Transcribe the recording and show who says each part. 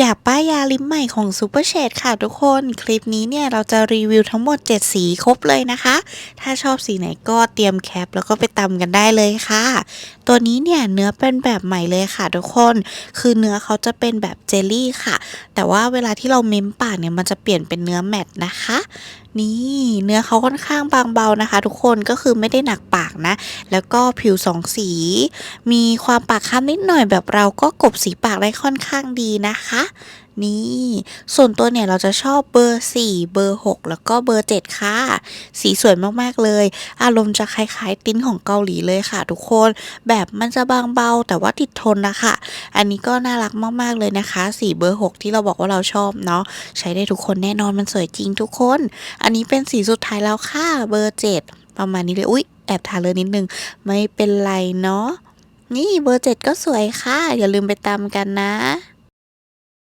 Speaker 1: อยากป้ายยาลิปใหม่ของ Super Shade ค่ะทุกคน คลิปนี้เนี่ยเราจะรีวิวทั้งหมด 7 สีครบเลยนะคะ ถ้าชอบสีไหนก็เตรียมแคปแล้วก็ไปตำกันได้เลยค่ะ ตัวนี้เนี่ยเนื้อเป็นแบบใหม่เลยค่ะทุกคน คือเนื้อเขาจะเป็นแบบเจลลี่ค่ะ แต่ว่าเวลาที่เราเม้มปากเนี่ยมันจะเปลี่ยนเป็นเนื้อแมตต์นะคะ นี่เนื้อเขาค่อนข้างบางเบานะคะ ทุกคนก็คือไม่ได้หนักปากนะ แล้วก็ผิวสองสี มีความปากค้ำนิดหน่อยแบบเราก็กบสีปากได้ค่อนข้างดีนะคะนี่ ส่วนตัวเนี่ยเราจะชอบเบอร์ 4 เบอร์ 6 แล้วก็เบอร์ 7 ค่ะ สีสวยมากๆเลย อารมณ์จะคล้ายๆ ติ้นของเกาหลีเลยค่ะ ทุกคน แบบมันจะบางเบาแต่ว่าติดทนนะคะ อันนี้ก็น่ารักมากๆเลยนะคะ สีเบอร์ 6 ที่เราบอกว่าเราชอบเนาะ ใช้ได้ทุกคนแน่นอนมันสวยจริงทุกคน อันนี้เป็นสีสุดท้ายแล้วค่ะ เบอร์ 7 ประมาณนี้เลย อุ๊ย แอบทาเลยนิดนึง ไม่เป็นไรเนาะ นี่เบอร์ 7 ก็สวยค่ะ อย่าลืมไปตามกันนะ